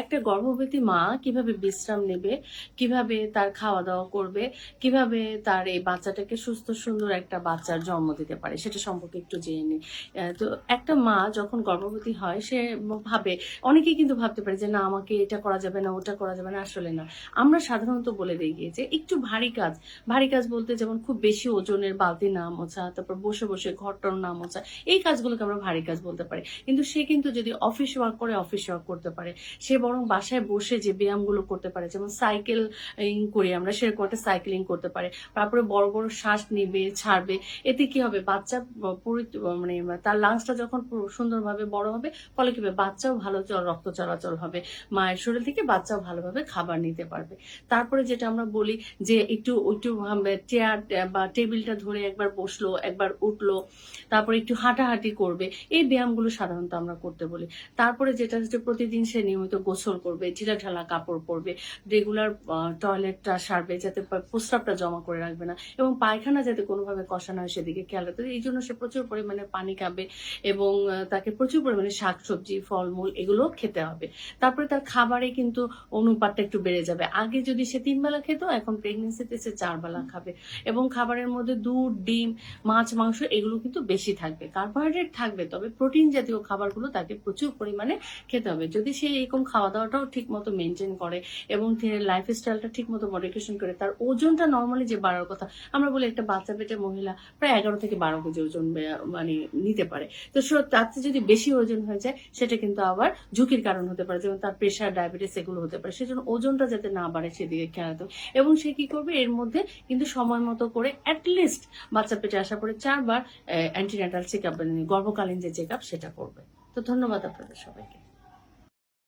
একটা গর্ভবতী মা কীভাবে বিশ্রাম নেবে, কীভাবে তার খাওয়া দাওয়া করবে, কীভাবে তার এই বাচ্চাটাকে সুস্থ, সুন্দর একটা বাচ্চার জন্ম দিতে পারে, সেটা সম্পর্কে একটু জেনে নিই তো একটা মা যখন গর্ভবতী হয়, সে ভাবে অনেকেই কিন্তু ভাবতে পারে যে, না, আমাকে এটা করা যাবে না, ওটা করা যাবে না। আসলে না। আমরা সাধারণত বলে দিই গিয়ে যে, একটু ভারী কাজ। ভারী কাজ বলতে যেমন খুব বেশি ওজনের বালতি না মোছা, তারপর বসে বসে ঘরটর না মোছা, এই কাজগুলোকে আমরা ভারী কাজ বলতে পারি। কিন্তু সে কিন্তু যদি অফিস ওয়ার্ক করে, অফিস ওয়ার্ক করতে পারে। সে বরং বাসায় বসে যে ব্যায়ামগুলো করতে পারে, যেমন সাইকেল করি আমরা, সেরকম একটা সাইকেলিং করতে পারে। তারপরে বড় বড় শ্বাস নিবে, ছাড়বে। এতে কি হবে? বাচ্চা মানে তার লাংসটা যখন সুন্দরভাবে বড় হবে, ফলে কি হবে? বাচ্চাও ভালো রক্ত চলাচল হবে। মায়ের শরীর থেকে বাচ্চাও ভালোভাবে খাবার নিতে পারবে। তারপরে যেটা আমরা বলি যে একটু একটু চেয়ার বা টেবিলটা ধরে একবার বসল, একবার উঠল, তারপরে একটু হাঁটাহাঁটি করবে, এই ব্যায়ামগুলো সাধারণত আমরা করতে বলি। তারপরে যেটা হচ্ছে প্রতিদিন সে নিয়মিত গোসল করবে ঢিলা ঢালা কাপড় পরবে রেগুলার টয়লেটটা সারবে যাতে প্রস্রাবটা জমা করে রাখবে না এবং পায়খানা যাতে কোনোভাবে কষা না হয় সেদিকে খেয়াল রাখতে এই জন্য সে প্রচুর পরিমাণে পানি খাবে এবং তাকে প্রচুর পরিমাণে শাকসবজি ফলমূল এগুলো খেতে হবে। তারপরে তার খাবারে কিন্তু অনুপাতটা একটু বেড়ে যাবে। আগে যদি সে তিন বেলা খেত এখন প্রেগনেন্সিতে সে চার বেলা খাবে এবং খাবারের মধ্যে দুধ ডিম মাছ মাংস এগুলো কিন্তু বেশি থাকবে। কার্বোহাইড্রেট থাকবে তবে প্রোটিন জাতীয় খাবারগুলো তাকে প্রচুর পরিমাণে খেতে হবে। যদি সে এরকম খাওয়া দাওয়াটাও ঠিক মতো মেনটেন করে এবং লাইফ স্টাইলটা ঠিক মতো মডিফিকেশন করে। তার ওজনটা নর্মালি যে বাড়ার কথা, আমরা বলি একটা বাচ্চা পেটে মহিলা প্রায় এগারো থেকে বারো কেজি ওজন মানে নিতে পারে। তো তার যদি বেশি ওজন হয়ে যায়, সেটা কিন্তু আবার ঝুঁকির কারণ হতে পারে, যেমন তার প্রেশার ডায়াবেটিস এগুলো হতে পারে। সেজন্য ওজনটা যাতে না বাড়ে সেদিকে খেয়াল রাখতে এবং সে কি করবে, এর মধ্যে কিন্তু সময় মতো করে অ্যাটলিস্ট বাচ্চা পেটে আসার পরে চারবার অ্যান্টিনাটাল চেক আপ গর্ভকালীন যে চেক আপ সেটা করবে। তো ধন্যবাদ আপনাদের সবাইকে।